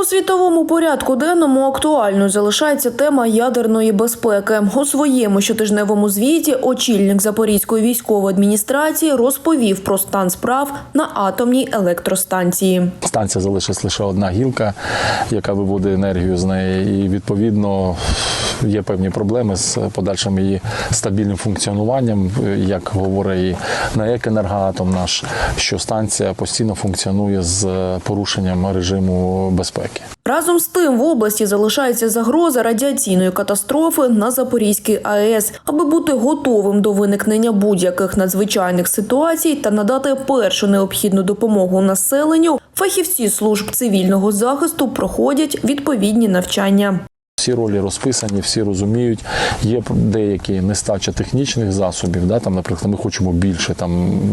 У світовому порядку денному актуальною залишається тема ядерної безпеки. У своєму щотижневому звіті очільник Запорізької військової адміністрації розповів про стан справ на атомній електростанції. Станція залишилась лише одна гілка, яка виводить енергію з неї, і відповідно є певні проблеми з подальшим її стабільним функціонуванням. Як говорить і НАЕК «Енергоатом» наш, що станція постійно функціонує з порушенням режиму безпеки. Разом з тим в області залишається загроза радіаційної катастрофи на Запорізькій АЕС. Аби бути готовим до виникнення будь-яких надзвичайних ситуацій та надати першу необхідну допомогу населенню, фахівці служб цивільного захисту проходять відповідні навчання. Всі ролі розписані, всі розуміють. Є деякі нестача технічних засобів. Да, там, наприклад, ми хочемо більше. Там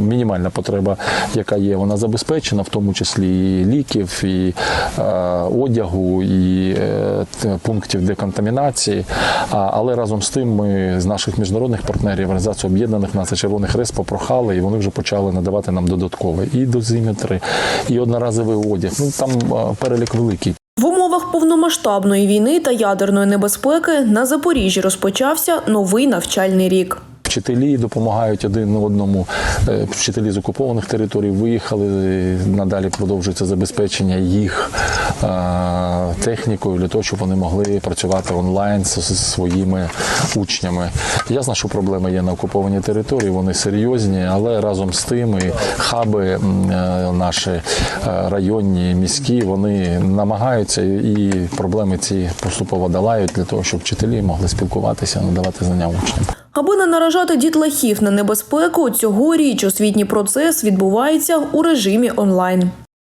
мінімальна потреба, яка є, вона забезпечена, в тому числі і ліків, і е, одягу, і е, пунктів деконтамінації. А, але разом з тим, ми з наших міжнародних партнерів Організації Об'єднаних Націй Червоних Хрест попрохали, і вони вже почали надавати нам додаткове і дозиметри, і одноразовий одяг. Ну там е, перелік великий. В умовах повномасштабної війни та ядерної небезпеки на Запоріжжі розпочався новий навчальний рік. Вчителі допомагають один одному. Е, Вчителі з окупованих територій виїхали. Надалі продовжується забезпечення їх е, технікою для того, щоб вони могли працювати онлайн зі своїми учнями. Ясно, що проблеми є на окупованій території, вони серйозні, але разом з тим і хаби е, наші районні, міські, вони намагаються і проблеми ці поступово долають для того, щоб вчителі могли спілкуватися, надавати знання учням. Аби не наражати дітлахів на небезпеку, цьогоріч освітній процес відбувається у режимі онлайн.